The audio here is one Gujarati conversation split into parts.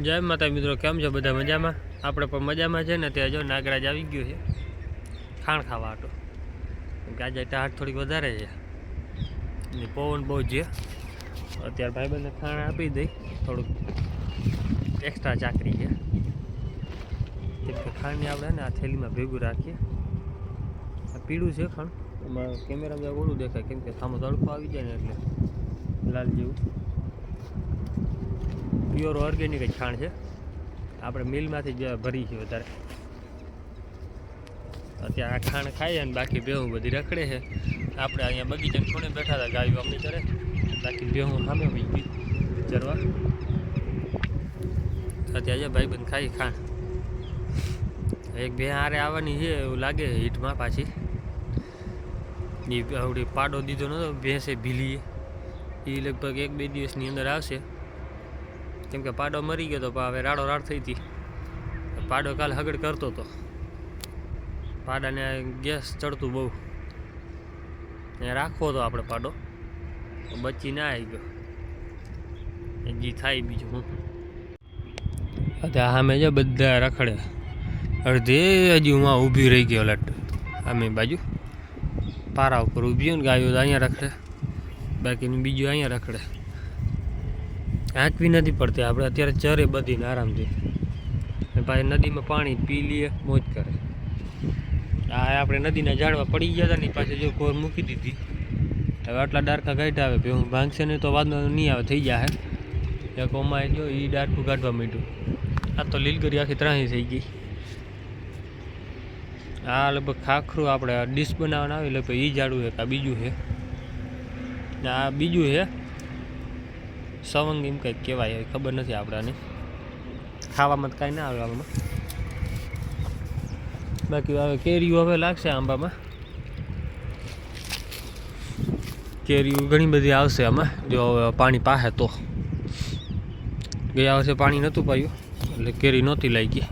જય માતા મિત્રો, કેમ છો? બધા મજામાં? આપણે પણ મજામાં છે ને ત્યાં જો નાગરાજ આવી ગયો છે. ખાણ ખાવા આટો. આજે ટાટ થોડીક વધારે છે. ને પવન બહુ છે. અત્યારે ભાઈબંધને ખાણ આપી દઈ. થોડુંક એક્સ્ટ્રા ચાકરી છે. કેમ કે ખાણને આપણે ને, આ થેલીમાં ભેગું રાખીએ. આ પીળું છે ખાણ. એમાં કેમેરામાં ઓલું દેખાય. કેમ કે સામો તડકો આવી જાય ને એટલે લાલ જેવું. પ્યોર ઓર્ગેનિક જ ખાણ છે. આપણે મિલમાંથી જ ભરી છે વધારે. અત્યારે આ ખાણ ખાઈએ અને બાકી ભેહું બધી રખડે છે. આપણે અહીંયા બગીચાને ખૂણે બેઠા હતા ગાયું આપણી કરે બાકી ભેહું સામે બીજી ચરવા. અત્યારે ભાઈબંધ ખાઈ ખાણ. એક બે હારે આવવાની છે એવું લાગે હીટમાં પાછી. એ આવડી પાડો દીધો નહોતો ભેંસે ભીલીએ એ લગભગ એક બે દિવસની અંદર આવશે. કેમ કે પાડો મરી ગયો તો હવે રાડો રાડ થઈ હતી. પાડો કાલ હગડ કરતો હતો પાડાને ગેસ ચડતું બહુ. એ રાખવો હતો આપણે પાડો. બચી ના આવી ગયો. જી થાય બીજું હું. અત્યારે સામે જો બધા રખડે. અડધે હજી હું ઊભી રહી ગયો લટ આમે બાજુ. પારા ઉપર ઊભી ને ગાયો અહીંયા રખડે. બાકીનું બીજું અહીંયા રખડે. આંકવી નથી પડતી. આપણે અત્યારે ચરે બધીને આરામથી. પાછી નદીમાં પાણી પી લઈએ, મોજ કરે. આ આપણે નદીના ઝાડવા પડી ગયા હતા ને પાછી જો કોર મૂકી દીધી. હવે આટલા ડારકા કાઢ્યા આવે. હું ભાંગશે ને તો વાંધો નહીં આવે, થઈ જાય. એક ઓમાએ જો એ ડારખું કાઢવા માંડ્યું. આ તો લીલગરી આખી ત્રાહી થઈ ગઈ. આ લગભગ ખાખરું આપણે ડીશ બનાવવાના આવે એટલે એ ઝાડું છે આ બીજું છે. આ બીજું છે સવંગ એમ કંઈક કહેવાય, એ ખબર નથી આપણાને. ખાવામાં કાંઈ ના આવે આમાં. બાકી હવે કેરીઓ હવે લાગશે આંબામાં. કેરીઓ ઘણી બધી આવશે આમાં. જો હવે પાણી પાહે તો. ગયા વર્ષે પાણી નહોતું પાયું, એટલે કેરી નહોતી લાગી.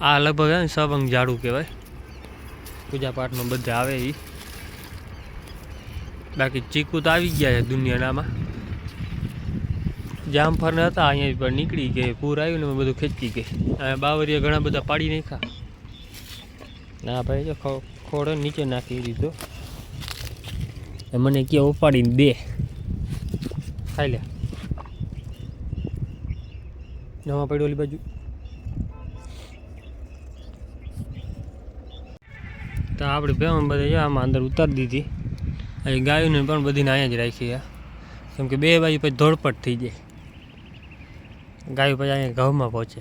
આ લગભગ સવંગ ઝાડું કહેવાય. પૂજાપાઠમાં બધા આવે એ બાકી ચીકુ તો આવી ગયા છે દુનિયાનામાં. જામફળ ને હતા, અહીંયા પણ નીકળી ગઈ, પૂર આવ્યું ને બધું ખેંચી ગઈ. અને બાવરીએ ઘણા બધા પાડી નાખ્યા. ના ભાઈ, જો ખોડો નીચે નાખી દીધો. મને કે ઉપાડીને દે. ખાઈ લે. નવા પડ્યો ઓલી બાજુ. તો આપણે બેમાં બધા આમાં અંદર ઉતારી દીધી. અહીં ગાયોને પણ બધીને અહીંયા જ રાખી કેમ કે બે બાજુ પછી ધોળપટ થઈ જાય. ગાયો પછી અહીંયા ઘઉંમાં પહોંચે.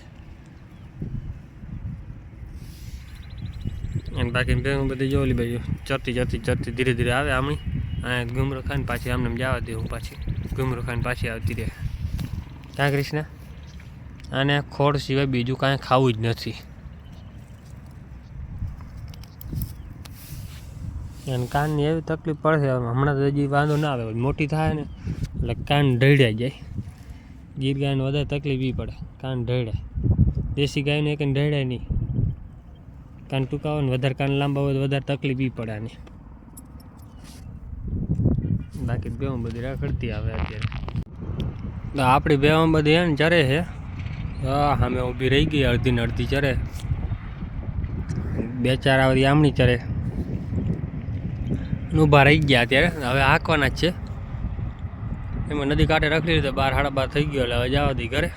અને બાકી બે બધી જોલી બાજુ ચરતી ચરતી ચરતી ધીરે ધીરે આવે આમણી. અહીંયા ગુમરો ખાઈને પાછી આમને જવા દે હું પાછી. ગુમરો ખાઈને પાછી આવતી રહે. ક્યાં કૃષ્ણ? આને ખોડ સિવાય બીજું કાંઈ ખાવું જ નથી. અને કાનની એવી તકલીફ પડશે હમણાં તો હજી વાંધો ના આવે, મોટી થાય ને, એટલે કાન ઢળ્યા જાય. ગીર ગાયને વધારે તકલીફ એ પડે, કાન ઢળે. દેશી ગાયને એક ઢળે નહીં. કાન ટૂંકા હોય ને વધારે કાન લાંબા હોય તો વધારે તકલીફ એ પડે આની. બાકી બેવું બધી રાખડતી આવે અત્યારે. આપણી બેવામાં બધી હે ને ચરે છે હા સામે ઊભી રહી ગઈ, અડધી ને અડધી ચરે. બે ચાર આવડી આમણી ચરે. ઊભા રહી ગયા અત્યારે, હવે હાંકવાના જ છે. એમાં નદી કાંઠે રખડી રીતે બાર સાડા બાર થઈ ગયો, એટલે હવે જવા દી ઘરે.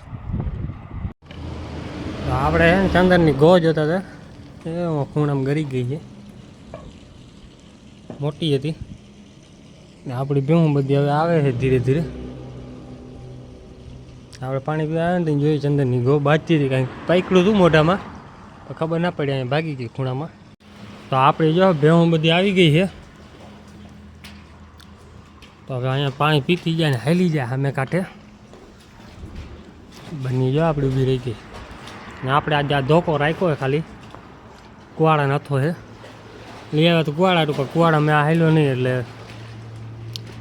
તો આપણે ચંદનની ગો જોતા હતા. એ ખૂણામાં ગરી ગઈ છે. મોટી હતી. ને આપણી ભેહું બધી હવે આવે છે ધીરે ધીરે. આપણે પાણી પીવા આવે ને જોયું ચંદનની ગો બાજતી હતી, કાંઈક પાઈકડું હતું મોઢામાં. તો ખબર ના પડી, અહીંયા ભાગી ગઈ ખૂણામાં. તો આપણે જો ભેહું બધી આવી ગઈ છે. તો હવે અહીંયા પાણી પીતી જાય ને હાલી જાય સામે કાંઠે. બની જો આપણે ઊભી રહી ગઈ. ને આપણે આજે આ ધોકો રાખ્યો હોય ખાલી. કુવાડા નથો છે લઈ આવ્યા તો કુવાડા ટૂંકા. કુવાડા મેં આ હાલ્યો નહીં એટલે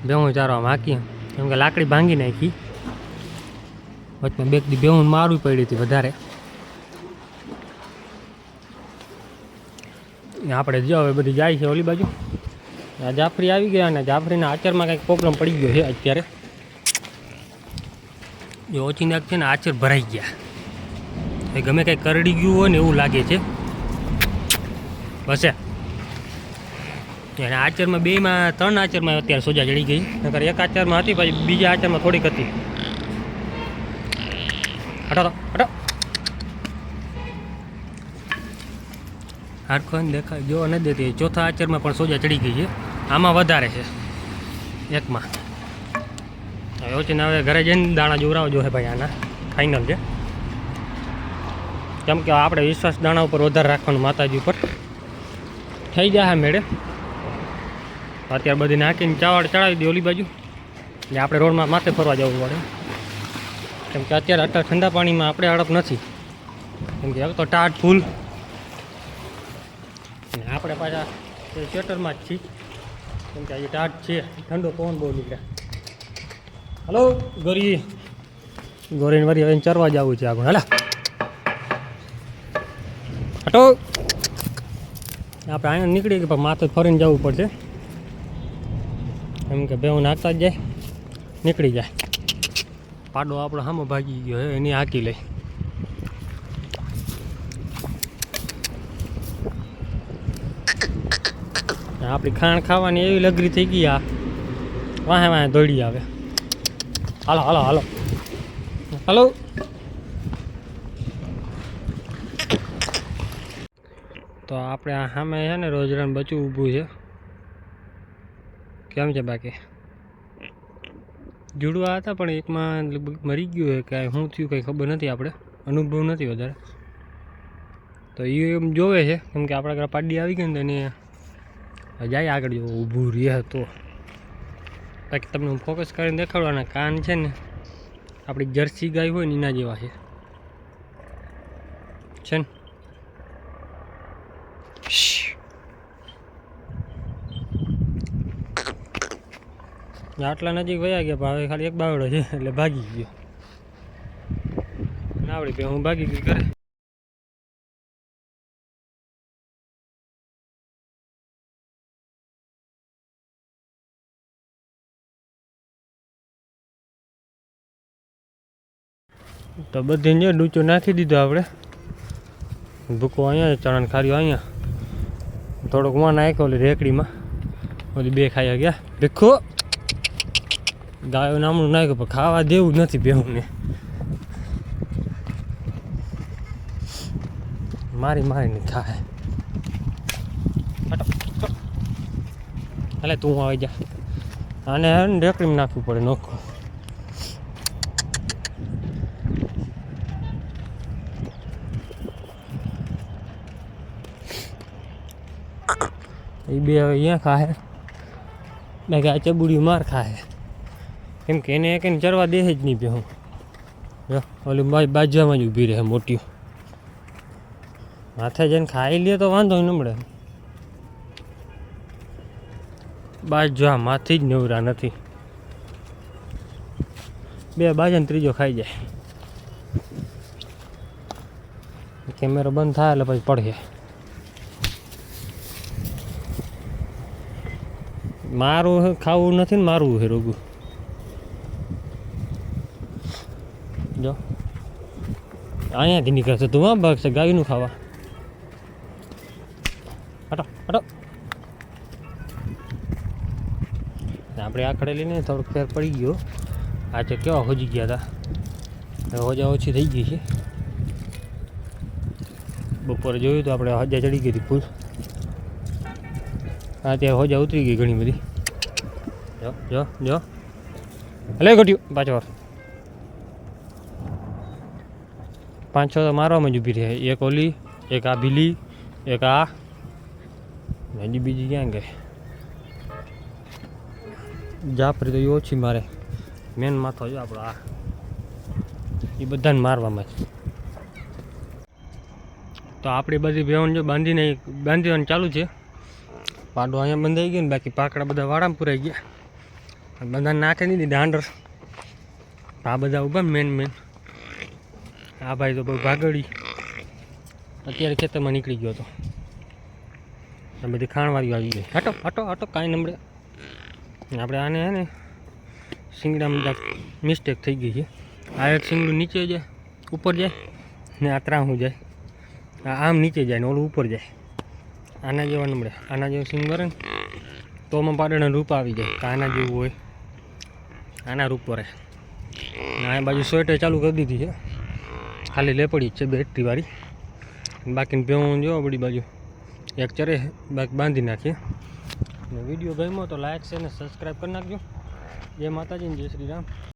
ભેહું ચારવા હાકી કેમ કે લાકડી ભાંગી નાખી. વચમાં બેક દી ભેહું મારવી પડી હતી વધારે. ને આપણે જો હવે બધી જાય છે ઓલી બાજુ. જાફરી આવી ગયા અને જાફરીના આચારમાં કંઈક પ્રોબ્લેમ પડી ગયો છે અત્યારે. જે ઓચિંદાક છે ને આચર ભરાઈ ગયા. એ ગમે કંઈ કરડી ગયું હોય ને એવું લાગે છે. બસે અને આચરમાં બેમાં ત્રણ આચરમાં અત્યારે સોજા ચડી ગઈ. નકર એક આચરમાં હતી, પછી બીજા આચરમાં થોડીક હતી. હટો હટો. હારખો દેખાય, જો નથી દેતી, ચોથા આચરમાં પણ સોજા ચડી ગઈ છે. આમાં વધારે છે. એકમાં. હવે ઓચીને હવે ઘરે જઈને દાણા જોવરાવો જોઈએ ભાઈ આના. ફાઇનલ છે. કેમ કે આપણે વિશ્વાસ દાણા ઉપર વધારે રાખવાનું માતાજી ઉપર. થઈ જાય મેળે. અત્યારે બધી નાખીને ચાવડ ચડાવી દે ઓલી બાજુ. એટલે આપણે રોડમાં માથે ફરવા જવું પડે. કેમ કે અત્યારે અત્યારે ઠંડા પાણીમાં આપણે હડપ નથી. કેમ કે તો ટાટ ફૂલ. આપણે પાછા સ્વેટરમાં જ છીએ. કેમ કે આજે ટાટ છે. ઠંડો પવન બહુ નીકળે. હલો, ગોરી. ગોરીને વરી હવે ચરવા જવું છે આગળ. હાલા. હટો. આપણે અહીંયા નીકળી કે માથે ફરીને જવું પડશે. એમ કે બેવું નાખતા જ જાય. નીકળી જાય. પાડો આપણો સામો ભાગી ગયો એની હાકી લઈ. આપણી ખાણ ખાવાની એવી લગરી થઈ ગઈ આ. વાહે વાહે દોડી આવે. હાલો હાલો હાલો. હાલો. તો આપણે આ સામે છે ને રોજરાન બચું ઊભું છે. કેમ છે બાકી? જુડવા હતા પણ એકમાં મરી ગયું હોય કાંઈ શું થયું કંઈ ખબર નથી આપણે. અનુભવ નથી વધારે. તો એ એમ જોવે છે. કેમ કે આપણા ઘરે પાડી આવી ગઈ ને તો એને જાય આગળ, જો ઊભું રહે તો. બાકી તમને હું ફોકસ કરીને દેખાડવાના કાન છે ને, આપણી જર્સી ગાય હોય ને, એના જેવા છે. છે ને? આટલા નજીક વયા ગયા હવે ખાલી એક બાવડો છે, એટલે ભાગી ગયો. નાવડી બે હું ભાગી ગઈ કરે તો બધી જો ડૂચો નાખી દીધો આપણે. ભૂકો અહીંયા ચણા ખાર્યો અહીંયા. થોડોકમાં નાખ્યો ઓલી રેકડીમાં. ઓલી બે ખાઈ ગયા. ભીખો ગાયો નામનું નાખ્યું, પણ ખાવા દેવું જ નથી બેહુંને. મારી મારીને ખાય. એટલે તું આવી જા. આને રેકડીમાં નાખવું પડે નોખું. બે અહીંયા ખાહે. બાકી આ ચબુડી માર ખાહે. કેમ કે, એને એક ચરવા દે જ નહીં બે હું. ઓલી મારી બાજવામાં જ ઊભી રહે મોટી માથે જઈને ખાઈ લે તો વાંધો ન મળે. બાજુ માથી જ નવરા નથી. બે બાજુ ત્રીજો ખાઈ જાય. કેમેરો બંધ થાય એટલે પછી પડે. મારું ખાવું નથી ને મારવું છે રોગું. જો. અહીંયાથી નીકળશે તું, હા ભાગશે ગાયનું ખાવા. હટો હટો. આપણે આ ખડેલીને થોડોક ફેર પડી ગયો. આજે કેવા હોજી ગયા હતા હોજા ઓછી થઈ ગઈ છે. બપોરે જોયું તો આપણે હજા ચડી ગઈ હતી ફૂલ. હા ત્યાં હોજા ઉતરી ગઈ ઘણી બધી. જો જો જો. હલે ઘટ્યું પાછો પાંચ, છ તો મારવામાં જ ઊભી રહે એક ઓલી, એક આ ભીલી એક આ. હજી બીજી ક્યાં ગઈ? જાફરી તો એ ઓછી મારે. મેન માથો જો આપણો આ. એ બધાને મારવામાં જ તો આપણી બધી બેવન જો બાંધીને બાંધીવાનું ચાલુ છે. પાડો અહીંયા બંધાઈ ગયો ને બાકી પાકડા બધા વાડામાં પુરાઈ ગયા. બધા નાખી દીધી દાંડર આ બધા ઊભા મેન મેન આ ભાઈ તો બહુ ભાગડી અત્યારે ખેતરમાં નીકળી ગયો હતો આ બધી ખાણવાળી આવી ગઈ. હટો હટો હટો, કાંઈ નમડે આપણે આને હે ને શિંગડામાં મિસ્ટેક થઈ ગઈ છે. આ એક સિંગડું નીચે જાય, ઉપર જાય, ને આ ત્રાહું જાય. આ આમ નીચે જાય ને ઓલું ઉપર જાય. આના જેવા નમડે આના જેવું સિંગ ભરે ને, તો આમાં પાડોના રૂપ આવી જાય કે આના જેવું હોય. આના રૂપ પર આ બાજુ સ્વેટર ચાલુ કરી દીધી છે. ખાલી લેપડી છે બેટરીવાળી બાકીને ભેવું જો બધી બાજુ. એક ચરે, બાકી બાંધી નાખીએ. વીડિયો ગમ્યો તો લાઈક છે ને સબસ્ક્રાઈબ કરી નાખજો. જય માતાજી જય શ્રી રામ.